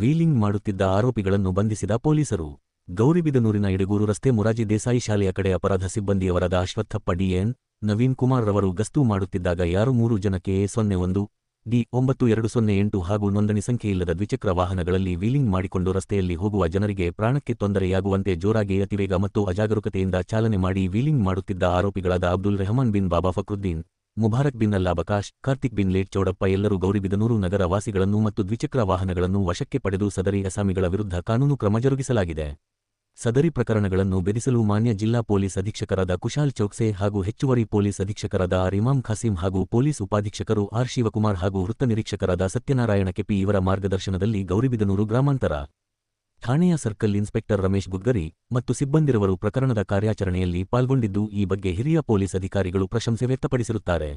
Wheeling ಮಾಡುತ್ತಿದ್ದ ಆರೋಪಿಗಳನ್ನು ಬಂಧಿಸಿದ ಪೊಲೀಸರು. ಗೌರಿಬಿದನೂರಿನ ಇಡಗೂರು ರಸ್ತೆ ಮುರಾಜಿ ದೇಸಾಯಿ ಶಾಲೆಯ ಕಡೆ ಅಪರಾಧ ಸಿಬ್ಬಂದಿಯವರಾದ ಅಶ್ವತ್ಥಪ್ಪ ಡಿಎನ್ ನವೀನ್ ಕುಮಾರ್ ರವರು ಗಸ್ತು ಮಾಡುತ್ತಿದ್ದಾಗ ಯಾರು ಮೂರು ಜನಕ್ಕೆ ಸೊನ್ನೆ ಒಂದು, ಡಿ ಒಂಬತ್ತು ಎರಡು ಸೊನ್ನೆ ಎಂಟು ಹಾಗೂ ನೋಂದಣಿ ಸಂಖ್ಯೆಯಿಲ್ಲದ ದ್ವಿಚಕ್ರ ವಾಹನಗಳಲ್ಲಿ ವೀಲಿಂಗ್ ಮಾಡಿಕೊಂಡು ರಸ್ತೆಯಲ್ಲಿ ಹೋಗುವ ಜನರಿಗೆ ಪ್ರಾಣಕ್ಕೆ ತೊಂದರೆಯಾಗುವಂತೆ ಜೋರಾಗಿ ಅತಿವೇಗ ಮತ್ತು ಅಜಾಗರೂಕತೆಯಿಂದ ಚಾಲನೆ ಮಾಡಿ ವೀಲಿಂಗ್ ಮಾಡುತ್ತಿದ್ದ ಆರೋಪಿಗಳಾದ ಅಬ್ದುಲ್ ರೆಹಮಾನ್ ಬಿನ್ ಬಾಬಾ ಫಕ್ರುದ್ದೀನ್ ಮುಬಾರಕ್ ಬಿನ್ ಅಲ್ಲಾಬಕಾಶ್ ಕಾರ್ತಿಕ್ ಬಿನ್ ಲೇಟ್ ಚೌಡಪ್ಪ ಎಲ್ಲರೂ ಗೌರಿಬಿದನೂರು ನಗರ ವಾಸಿಗಳನ್ನು ಮತ್ತು ದ್ವಿಚಕ್ರ ವಾಹನಗಳನ್ನು ವಶಕ್ಕೆ ಪಡೆದು ಸದರಿ ಅಸಾಮಿಗಳ ವಿರುದ್ಧ ಕಾನೂನು ಕ್ರಮ ಜರುಗಿಸಲಾಗಿದೆ. ಸದರಿ ಪ್ರಕರಣಗಳನ್ನು ಬೆದಿಸಲು ಮಾನ್ಯ ಜಿಲ್ಲಾ ಪೊಲೀಸ್ ಅಧೀಕ್ಷಕರಾದ ಕುಶಾಲ್ ಚೌಕ್ಸೆ ಹಾಗೂ ಹೆಚ್ಚುವರಿ ಪೊಲೀಸ್ ಅಧೀಕ್ಷಕರಾದ ಇಮಾಮ್ ಖಾಸಿಂ ಹಾಗೂ ಪೊಲೀಸ್ ಉಪಾಧೀಕ್ಷಕರು ಆರ್ ಶಿವಕುಮಾರ್ ಹಾಗೂ ವೃತ್ತ ನಿರೀಕ್ಷಕರಾದ ಸತ್ಯನಾರಾಯಣ ಕೆಪಿ ಇವರ ಮಾರ್ಗದರ್ಶನದಲ್ಲಿ ಗೌರಿಬಿದನೂರು ಗ್ರಾಮಾಂತರ. ಠಾಣೆಯ ಸರ್ಕಲ್ ಇನ್ಸ್ಪೆಕ್ಟರ್ ರಮೇಶ್ ಗುಗ್ಗರಿ ಮತ್ತು ಸಿಬ್ಬಂದಿರವರು ಪ್ರಕರಣದ ಕಾರ್ಯಾಚರಣೆಯಲ್ಲಿ ಪಾಲ್ಗೊಂಡಿದ್ದು ಈ ಬಗ್ಗೆ ಹಿರಿಯ ಪೊಲೀಸ್ ಅಧಿಕಾರಿಗಳು ಪ್ರಶಂಸೆ ವ್ಯಕ್ತಪಡಿಸಿರುತ್ತಾರೆ.